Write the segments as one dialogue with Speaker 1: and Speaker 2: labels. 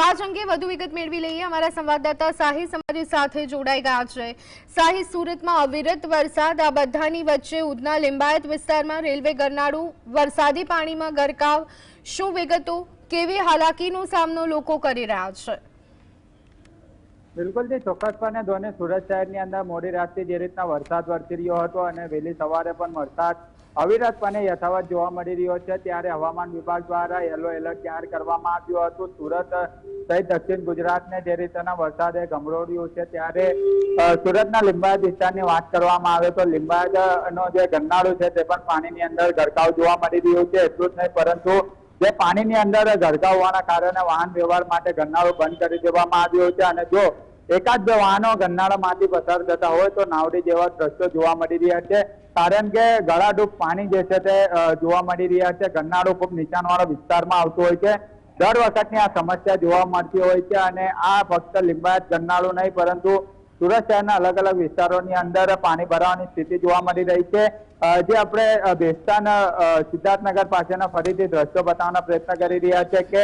Speaker 1: તો આજ અંગે વધુ વિગત મેળવી લઈએ. અમારા સંવાદદાતા સાહી અમારી સાથે જોડાઈ ગયા છે. સાહી સુરતમાં અવિરત વરસાદ, આ બધાની વચ્ચે ઉધના લિંબાયત વિસ્તારમાં રેલવે ગરનાળું, વરસાદી પાણીમાં ગરકાવ. શું વિગતો, કેવી હાલાકીનો સામનો લોકો કરી રહ્યા છે?
Speaker 2: બિલકુલ જે, ચોક્કસપણે ધોની સુરત શહેરની અંદર મોડી રાતથી જે રીતના વરસાદ વરસી રહ્યો હતો અને વહેલી સવારે પણ વરસાદ અવિરતપણે યથાવત જોવા મળી રહ્યો છે, ત્યારે હવામાન વિભાગ દ્વારા યલો એલર્ટ જાહેર કરવામાં આવ્યું હતું. સુરત સહિત દક્ષિણ ગુજરાતને જે રીતના વરસાદે ગમરોડ્યું છે, ત્યારે સુરતના લિંબાયત વિસ્તારની વાત કરવામાં આવે તો લિંબાયત નો જે ગરનાળું છે, તે પણ પાણીની અંદર ગરકાવ જોવા મળી રહ્યું છે, એટલું જ નહીં પરંતુ જે પાણીની અંદર ગરકાવ હોવાના કારણે વાહન વ્યવહાર માટે ગરનાળો બંધ કરી દેવામાં આવ્યો છે અને જો એકાદ બે વાહનો ગરનાળામાંથી પસાર થતા હોય તો નાવડી જેવા દ્રશ્યો જોવા મળી રહ્યા છે. કારણ કે ગળાડૂબ પાણી જે છે તે જોવા મળી રહ્યા છે. ગરનાળું ખૂબ નીચાણવાળા વિસ્તારમાં આવતું હોય છે. દર વખતની આ સમસ્યા જોવા મળતી હોય છે અને આ ફક્ત લિંબાયત ગરનાળું નહીં, પરંતુ સુરત શહેરના અલગ અલગ વિસ્તારોની અંદર પાણી ભરાવાની સ્થિતિ જોવા મળી રહી છે. જે આપણે ભેસ્તાના સિદ્ધાર્થનગર પાસેના ફરીથી દ્રશ્યો બતાવવાનો પ્રયત્ન કરી રહ્યા છે કે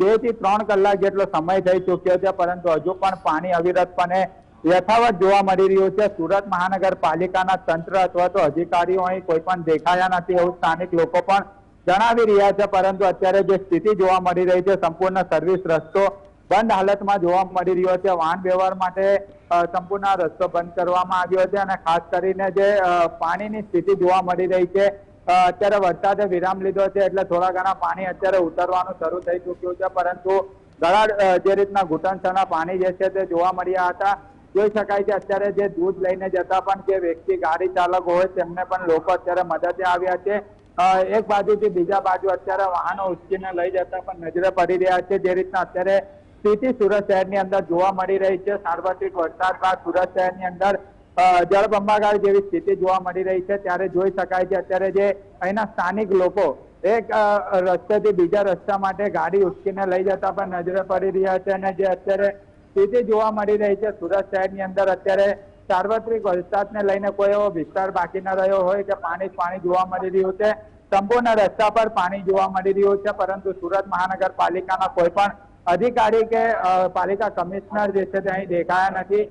Speaker 2: બેથી ત્રણ કલાક જેટલો સમય થઈ ચૂક્યો છે, પરંતુ હજુ પણ પાણી અવિરતપણે યથાવત જોવા મળી રહ્યું છે. સુરત મહાનગરપાલિકાના તંત્ર અથવા તો અધિકારીઓ અહીં કોઈ પણ દેખાયા નથી એવું સ્થાનિક લોકો પણ જણાવી રહ્યા છે, પરંતુ અત્યારે જે સ્થિતિ જોવા મળી રહી છે, સંપૂર્ણ સર્વિસ રસ્તો બંધ હાલતમાં જોવા મળી રહ્યો છે. વાહન વ્યવહાર માટે સંપૂર્ણ રસ્તો બંધ કરવામાં આવ્યો છે અને ખાસ કરીને જે પાણીની સ્થિતિ જોવા મળી રહી છે અત્યારે વરસાદે વિરામ લીધો છે એટલે થોડા ઘણા પાણી અત્યારે ઉતરવાનું શરૂ થઈ ચૂક્યું છે. પરંતુ ઘણા જે રીતના ઘૂંટણસના પાણી જે છે તે જોવા મળ્યા હતા. જોઈ શકાય છે અત્યારે જે દૂધ લઈને જતા પણ જે વ્યક્તિ ગાડી ચાલક હોય તેમને પણ લોકો અત્યારે મદદે આવ્યા છે. એક બાજુથી બીજા બાજુ અત્યારે વાહનો ઉચકીને લઈ જતા પણ નજરે પડી રહ્યા છે. જે રીતના અત્યારે સ્થિતિ સુરત શહેરની અંદર જોવા મળી રહી છે. સાર્વત્રિક વરસાદ બાદ સુરત શહેરની અંદર જળબંબાકાર જેવી સ્થિતિ જોવા મળી રહી છે. ત્યારે જોઈ શકાય છે, અત્યારે જે અહીંના સ્થાનિક લોકો એક રસ્તેથી બીજા રસ્તા માટે ગાડી ઉચકીને લઈ જતા પણ નજરે પડી રહ્યા છે અને જે અત્યારે સ્થિતિ જોવા મળી રહી છે, સુરત શહેરની અંદર અત્યારે સાર્વત્રિક વરસાદને લઈને કોઈ એવો વિસ્તાર બાકી ન રહ્યો હોય કે પાણી પાણી જોવા મળી રહ્યું છે. સંપૂર્ણ રસ્તા પર પાણી જોવા મળી રહ્યું છે, પરંતુ સુરત મહાનગરપાલિકાના કોઈ પણ અધિકારી કે પાલિકા કમિશનર જે છે તે અહીં દેખાયા નથી.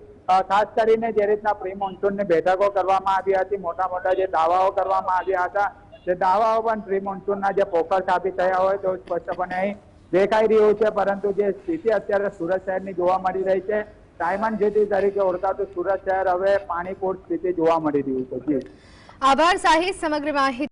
Speaker 2: ખાસ કરીને જે રીતના પ્રી મોન્સૂનની બેઠકો કરવામાં આવી હતી, મોટા મોટા જે દાવાઓ કરવામાં આવ્યા હતા તે દાવાઓ પણ પ્રી મોન્સૂનના જે પોકર સાબિત થયા હોય તો સ્પષ્ટપણે અહીં દેખાઈ રહ્યું છે. પરંતુ જે સ્થિતિ અત્યારે સુરત શહેરની જોવા મળી રહી છે, ડાયમંડ સિટી તરીકે ઓળખાતું સુરત શહેર હવે પાણીપૂર સ્થિતિ જોવા મળી રહ્યું છે.
Speaker 1: આભાર સાહિત સમગ્ર માહિતી